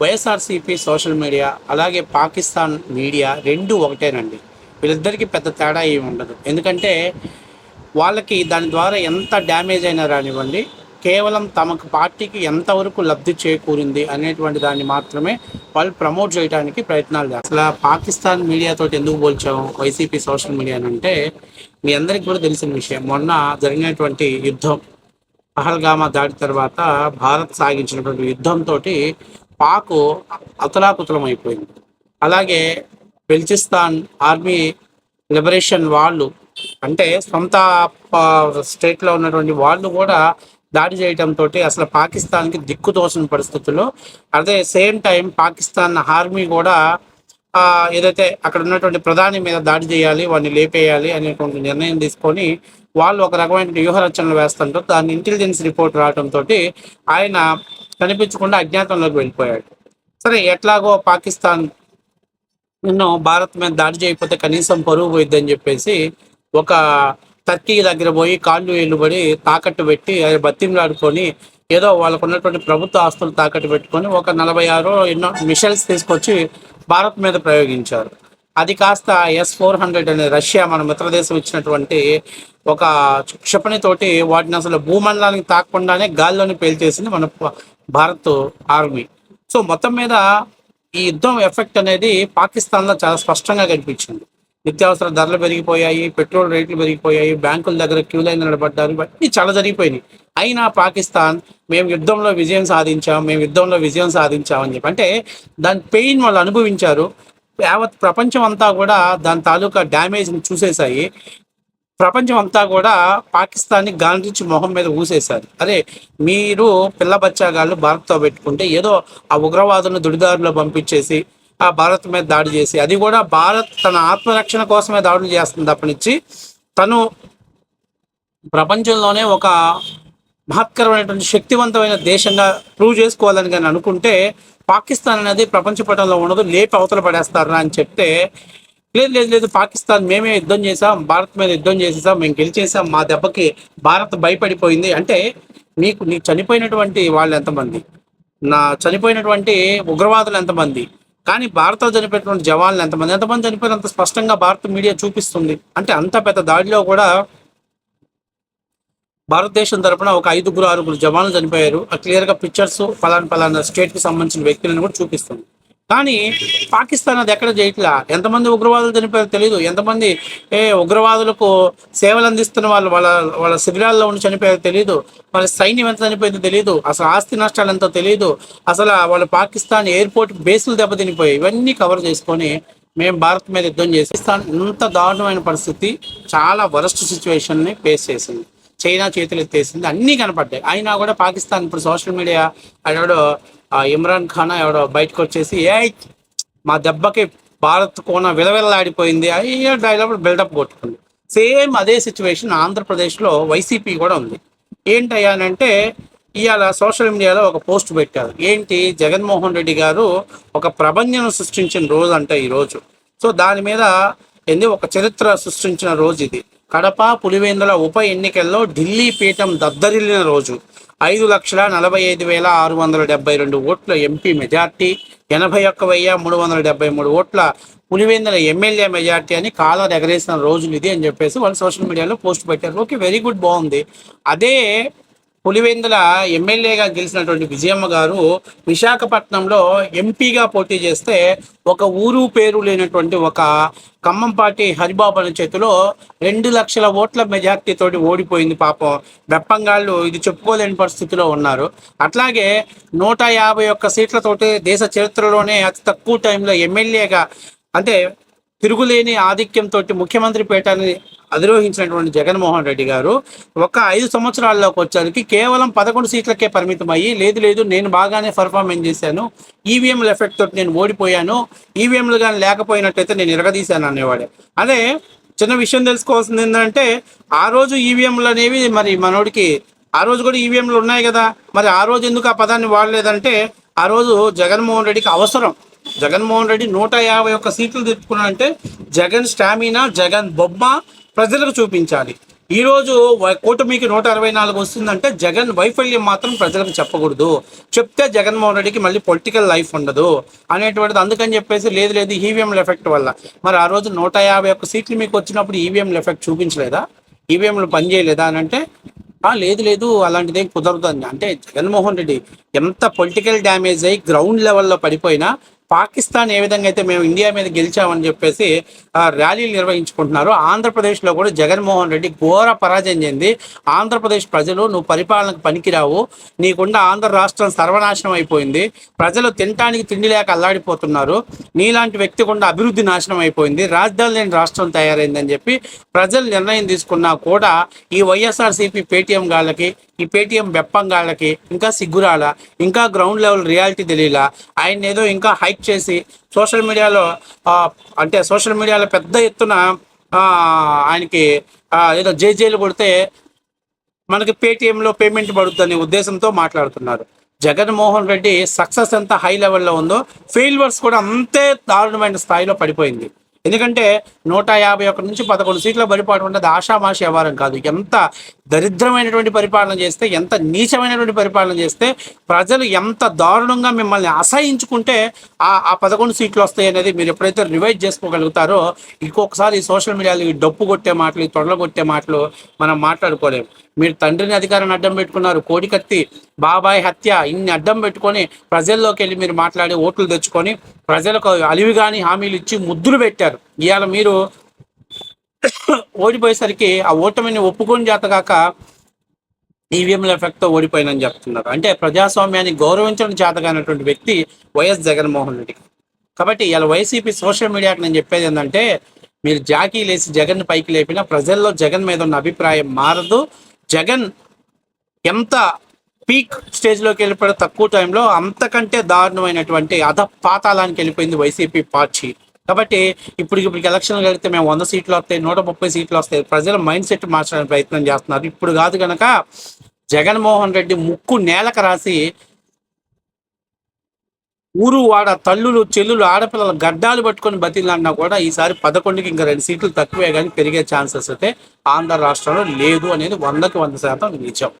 YSRCP social media అలాగే Pakistan media రెండు ఒకటేనండి. వీళ్ళిద్దరికీ పెద్ద తేడా ఏమి ఉండదు. ఎందుకంటే వాళ్ళకి దాని ద్వారా ఎంత డ్యామేజ్ అయినా రానివ్వండి కేవలం తమకు పార్టీకి ఎంతవరకు లబ్ధి చేకూరింది అనేటువంటి దాన్ని మాత్రమే వాళ్ళు ప్రమోట్ చేయడానికి ప్రయత్నాలు చేస్తారు. అసలు పాకిస్తాన్ మీడియాతో ఎందుకు పోల్చాం వైసీపీ సోషల్ మీడియా అంటే మీ అందరికి కూడా తెలిసిన విషయం. మొన్న జరిగినటువంటి యుద్ధం పహల్గామా దాడి తర్వాత భారత్ సాగించినటువంటి యుద్ధంతో పాకు అతలాకుతలం అయిపోయింది అలాగే బెల్చిస్తాన్ ఆర్మీ లిబరేషన్ వాళ్ళు అంటే సొంత స్టేట్లో ఉన్నటువంటి వాళ్ళు కూడా దాడి చేయడంతో అసలు పాకిస్తాన్కి దిక్కుతోసిన పరిస్థితుల్లో అదే సేమ్ టైం పాకిస్తాన్ ఆర్మీ కూడా ఏదైతే అక్కడ ఉన్నటువంటి ప్రధాని మీద దాడి చేయాలి వాడిని లేపేయాలి అనేటువంటి నిర్ణయం తీసుకొని వాళ్ళు ఒక రకమైన వ్యూహ రచనలు వేస్తుంటారు. దాన్ని ఇంటెలిజెన్స్ రిపోర్ట్ రావడంతో ఆయన కనిపించకుండా అజ్ఞాతంలోకి వెళ్ళిపోయాడు. సరే ఎట్లాగో పాకిస్తాన్ నిన్ను భారత్ మీద దాడి చేయకపోతే కనీసం పరువు పోయిద్దని చెప్పేసి ఒక టర్కీ దగ్గర పోయి కాళ్ళు వేలుబడి తాకట్టు పెట్టి అది బతిమలాడుకొని ఏదో వాళ్ళకు ఉన్నటువంటి ప్రభుత్వ ఆస్తులు తాకట్టు పెట్టుకొని ఒక నలభై ఆరు ఎన్నో మిషన్స్ తీసుకొచ్చి భారత్ మీద ప్రయోగించారు. అది కాస్త ఎస్ ఫోర్ హండ్రెడ్ అనే రష్యా మన మిత్రదేశం ఇచ్చినటువంటి ఒక క్షిపణితోటి వాటిని అసలు భూమండలానికి తాకకుండానే గాల్లోని పేల్చేసింది మన భారత్ ఆర్మీ. సో మొత్తం మీద ఈ యుద్ధం ఎఫెక్ట్ అనేది పాకిస్తాన్లో చాలా స్పష్టంగా కనిపించింది. నిత్యావసర ధరలు పెరిగిపోయాయి పెట్రోల్ రేట్లు పెరిగిపోయాయి బ్యాంకుల దగ్గర క్యూ లైన్ నిలబడ్డారు ఇవన్నీ చాలా జరిగిపోయినాయి. అయినా పాకిస్తాన్ మేము యుద్ధంలో విజయం సాధించాం మేము యుద్ధంలో విజయం సాధించామని చెప్పి అంటే దాని పెయిన్ వాళ్ళు అనుభవించారు. యావత్ ప్రపంచం అంతా కూడా దాని తాలూకా డ్యామేజ్ని చూసేసాయి ప్రపంచం అంతా కూడా పాకిస్తాన్ని గాండ్రించి మొహం మీద ఊసేశారు. అరే మీరు పిల్ల బచ్చాగాళ్ళు భారత్తో పెట్టుకుంటే ఏదో ఆ ఉగ్రవాదులను దుడిదారులో పంపించేసి ఆ భారత్ మీద దాడి చేసి అది కూడా భారత్ తన ఆత్మరక్షణ కోసమే దాడులు చేస్తుంది తప్పనిచ్చి తను ప్రపంచంలోనే ఒక మహత్కరమైనటువంటి శక్తివంతమైన దేశంగా ప్రూవ్ చేసుకోవాలని కానీ అనుకుంటే పాకిస్తాన్ అనేది ప్రపంచ పటంలో ఉండదు లేపి అవతల పడేస్తారు అని చెప్తే లేదు లేదు లేదు పాకిస్తాన్ మేమే యుద్ధం చేసాం భారత్ మీద యుద్ధం చేసేసాం మేము గెలిచేసాం మా దెబ్బకి భారత్ భయపడిపోయింది. అంటే నీకు నీకు చనిపోయినటువంటి వాళ్ళు ఎంతమంది? నా చనిపోయినటువంటి ఉగ్రవాదులు ఎంతమంది? కానీ భారత్లో చనిపోయినటువంటి జవాన్లు ఎంతమంది? ఎంతమంది చనిపోయినంత స్పష్టంగా భారత మీడియా చూపిస్తుంది. అంటే అంత పెద్ద దాడిలో కూడా భారతదేశం తరపున ఒక ఐదుగురు ఆరుగురు జవాన్లు చనిపోయారు. ఆ క్లియర్గా పిక్చర్స్ ఫలానా ఫలానా స్టేట్కి సంబంధించిన వ్యక్తులను కూడా చూపిస్తుంది. కానీ పాకిస్తాన్ అది ఎక్కడ చేయట్లా? ఎంతమంది ఉగ్రవాదులు చనిపోయారో తెలియదు ఎంతమంది ఏ ఉగ్రవాదులకు సేవలు అందిస్తున్న వాళ్ళు వాళ్ళ వాళ్ళ శిబిరాల్లో ఉండి చనిపోయారో తెలియదు వాళ్ళ సైన్యం ఎంత చనిపోయిందో తెలియదు అసలు ఆస్తి నష్టాలు ఎంతో తెలియదు అసలు వాళ్ళ పాకిస్తాన్ ఎయిర్పోర్ట్ బేసులు దెబ్బతినిపోయాయి ఇవన్నీ కవర్ చేసుకొని మేము భారత్ మీద యుద్ధం చేసి ఇంత దారుణమైన పరిస్థితి చాలా వరస్ట్ సిచ్యువేషన్ని ఫేస్ చేసింది. చైనా చేతులు ఎత్తేసింది. అన్నీ కనపడ్డాయి. అయినా కూడా పాకిస్తాన్ ఇప్పుడు సోషల్ మీడియా ఎవడో ఇమ్రాన్ ఖాన్ ఎవడో బయటకు వచ్చేసి ఏ మా దెబ్బకి భారత్ కోన విలవిల్లాడిపోయింది. అయ్యో డైలాగ్ బిల్డప్ కొట్టుకుంది. సేమ్ అదే సిచ్యువేషన్ ఆంధ్రప్రదేశ్లో వైసీపీ కూడా ఉంది. ఏంటయ్యానంటే ఇవాళ సోషల్ మీడియాలో ఒక పోస్ట్ పెట్టారు. ఏంటి? జగన్మోహన్ రెడ్డి గారు ఒక ప్రబంధను సృష్టించిన రోజు అంట ఈ రోజు. సో దాని మీద ఏంది? ఒక చరిత్ర సృష్టించిన రోజు ఇది. కడప పులివేందుల ఉప ఎన్నికల్లో ఢిల్లీ పీఠం దద్దరిల్లిన రోజు ఐదు లక్షల నలభై ఐదు వేల ఆరు వందల డెబ్బై రెండు ఓట్ల ఎంపీ మెజార్టీ ఎనభై ఒక్క వెయ్యి మూడు వందల డెబ్బై మూడు ఓట్ల పులివేందుల ఎమ్మెల్యే మెజార్టీ అని కాలర్ ఎగరేసిన రోజులు ఇది అని చెప్పేసి వాళ్ళు సోషల్ మీడియాలో పోస్ట్ పెట్టారు. ఓకే వెరీ గుడ్ బాగుంది. అదే పులివెందుల ఎమ్మెల్యేగా గెలిచినటువంటి విజయమ్మ గారు విశాఖపట్నంలో ఎంపీగా పోటీ చేస్తే ఒక ఊరు పేరు లేనటువంటి ఒక ఖమ్మంపాటి హరిబాబు అనే చేతిలో రెండు లక్షల ఓట్ల మెజార్టీతోటి ఓడిపోయింది పాపం. బెప్పంగాళ్ళు ఇది చెప్పుకోలేని పరిస్థితిలో ఉన్నారు. అట్లాగే నూట యాభై ఒక్క సీట్లతోటి దేశ చరిత్రలోనే అతి తక్కువ టైంలో ఎమ్మెల్యేగా అంటే తిరుగులేని ఆధిక్యంతో ముఖ్యమంత్రి పీఠాన్ని అధిరోహించినటువంటి జగన్మోహన్ రెడ్డి గారు ఒక ఐదు సంవత్సరాల్లోకి వచ్చరికి కేవలం పదకొండు సీట్లకే పరిమితం అయ్యి లేదు లేదు నేను బాగానే పర్ఫార్మెన్స్ చేశాను ఈవీఎంల ఎఫెక్ట్ తోటి నేను ఓడిపోయాను ఈవీఎంలు కానీ లేకపోయినట్టయితే నేను ఇరగదీశాను అనేవాడే. అదే చిన్న విషయం తెలుసుకోవాల్సింది ఏంటంటే ఆ రోజు ఈవీఎంలు అనేవి మరి మనోడికి ఆ రోజు కూడా ఈవీఎంలు ఉన్నాయి కదా మరి ఆ రోజు ఎందుకు ఆ పదాన్ని వాడలేదంటే ఆ రోజు జగన్మోహన్ రెడ్డికి అవసరం. జగన్మోహన్ రెడ్డి నూట యాభై ఒక్క సీట్లు తెచ్చుకున్నాడంటే జగన్ స్టామినా జగన్ బొమ్మ ప్రజలకు చూపించాలి. ఈరోజు కూటమికి నూట అరవై నాలుగు వస్తుందంటే జగన్ వైఫల్యం మాత్రం ప్రజలకు చెప్పకూడదు. చెప్తే జగన్మోహన్ రెడ్డికి మళ్ళీ పొలిటికల్ లైఫ్ ఉండదు అనేటువంటిది అందుకని చెప్పేసి లేదు లేదు ఈవీఎంల ఎఫెక్ట్ వల్ల. మరి ఆ రోజు నూట యాభై ఒక్క సీట్లు మీకు వచ్చినప్పుడు ఈవీఎంల ఎఫెక్ట్ చూపించలేదా? ఈవీఎంలు పనిచేయలేదా అని అంటే లేదు లేదు లేదు అలాంటిదేం కుదరదు అని. అంటే జగన్మోహన్ రెడ్డి ఎంత పొలిటికల్ డ్యామేజ్ అయ్యి గ్రౌండ్ లెవెల్లో పడిపోయినా పాకిస్తాన్ ఏ విధంగా అయితే మేము ఇండియా మీద గెలిచామని చెప్పేసి ర్యాలీలు నిర్వహించుకుంటున్నారు. ఆంధ్రప్రదేశ్లో కూడా జగన్మోహన్ రెడ్డి ఘోర పరాజయం చెంది ఆంధ్రప్రదేశ్ ప్రజలు నువ్వు పరిపాలనకు పనికిరావు నీకున్న ఆంధ్ర రాష్ట్రం సర్వనాశనం అయిపోయింది ప్రజలు తినటానికి తిండి లేక అల్లాడిపోతున్నారు నీలాంటి వ్యక్తి కూడా అభివృద్ధి నాశనం అయిపోయింది రాజధాని లేని రాష్ట్రం తయారైందని చెప్పి ప్రజలు నిర్ణయం తీసుకున్నా కూడా ఈ వైఎస్ఆర్సీపీ పేటీఎం గాళ్ళకి ఈ పేటీఎం బెప్పంగాళ్ళకి ఇంకా సిగ్గురాల ఇంకా గ్రౌండ్ లెవెల్ రియాలిటీ తెలియలా ఆయన ఏదో ఇంకా హైక్ చేసి సోషల్ మీడియాలో అంటే సోషల్ మీడియాలో పెద్ద ఎత్తున ఆయనకి ఏదో జేజేలు కొడితే మనకి పేటిఎంలో పేమెంట్ పడుతుందనే ఉద్దేశంతో మాట్లాడుతున్నారు. జగన్మోహన్ రెడ్డి సక్సెస్ ఎంత హై లెవెల్లో ఉందో ఫెయిల్వర్స్ కూడా అంతే దారుణమైన స్థాయిలో పడిపోయింది. ఎందుకంటే నూట యాభై ఒకటి నుంచి పదకొండు సీట్ల పరిపాలన ఉండదు ఆషామాషి వ్యవహారం కాదు. ఎంత దరిద్రమైనటువంటి పరిపాలన చేస్తే ఎంత నీచమైనటువంటి పరిపాలన చేస్తే ప్రజలు ఎంత దారుణంగా మిమ్మల్ని అసహించుకుంటే ఆ ఆ పదకొండు సీట్లు వస్తాయి అనేది మీరు ఎప్పుడైతే రివైజ్ చేసుకోగలుగుతారో ఇంకొకసారి సోషల్ మీడియాలో ఈ డప్పు కొట్టే మాటలు ఈ తొడలు కొట్టే మాటలు మనం మాట్లాడుకోలేము. మీరు తండ్రిని అధికారాన్ని అడ్డం పెట్టుకున్నారు. కోడికత్తి బాబాయ్ హత్య ఇన్ని అడ్డం పెట్టుకొని ప్రజల్లోకి వెళ్ళి మీరు మాట్లాడి ఓట్లు తెచ్చుకొని ప్రజలకు అలివి కాని హామీలు ఇచ్చి ముద్దులు పెట్టారు. ఇవాళ మీరు ఓడిపోయేసరికి ఆ ఓటమిని ఒప్పుకొని చేతగాక ఈవీఎంల ఎఫెక్ట్తో ఓడిపోయినని చెప్తున్నారు. అంటే ప్రజాస్వామ్యాన్ని గౌరవించడం చేతగానటువంటి వ్యక్తి వైఎస్ జగన్మోహన్ రెడ్డి. కాబట్టి ఇలా వైసీపీ సోషల్ మీడియాకి నేను చెప్పేది ఏంటంటే మీరు జాకీ లేసి జగన్ పైకి లేపినా ప్రజల్లో జగన్ మీద ఉన్న అభిప్రాయం మారదు. జగన్ ఎంత పీక్ స్టేజ్లోకి వెళ్ళిపోయిన తక్కువ టైంలో అంతకంటే దారుణమైనటువంటి అధ పాతాళానికి వెళ్ళిపోయింది వైసీపీ పార్టీ. కాబట్టి ఇప్పుడు ఇప్పుడు ఎలక్షన్లు కలిగితే మేము వంద సీట్లు వస్తాయి నూట ముప్పై సీట్లు వస్తాయి. ప్రజల మైండ్ సెట్ మార్చడానికి ప్రయత్నం చేస్తున్నారు. ఇప్పుడు కాదు కనుక జగన్మోహన్ రెడ్డి ముక్కు నేలకు రాసి ఊరు వాడ తల్లులు చెల్లులు ఆడపిల్లలు గడ్డాలు పట్టుకొని బతిలాడినా కూడా ఈసారి పదకొండుకి ఇంకా రెండు సీట్లు తక్కువే కానీ పెరిగే ఛాన్సెస్ అయితే ఆంధ్ర రాష్ట్రంలో లేదు అనేది వందకి వంద శాతం నిజం.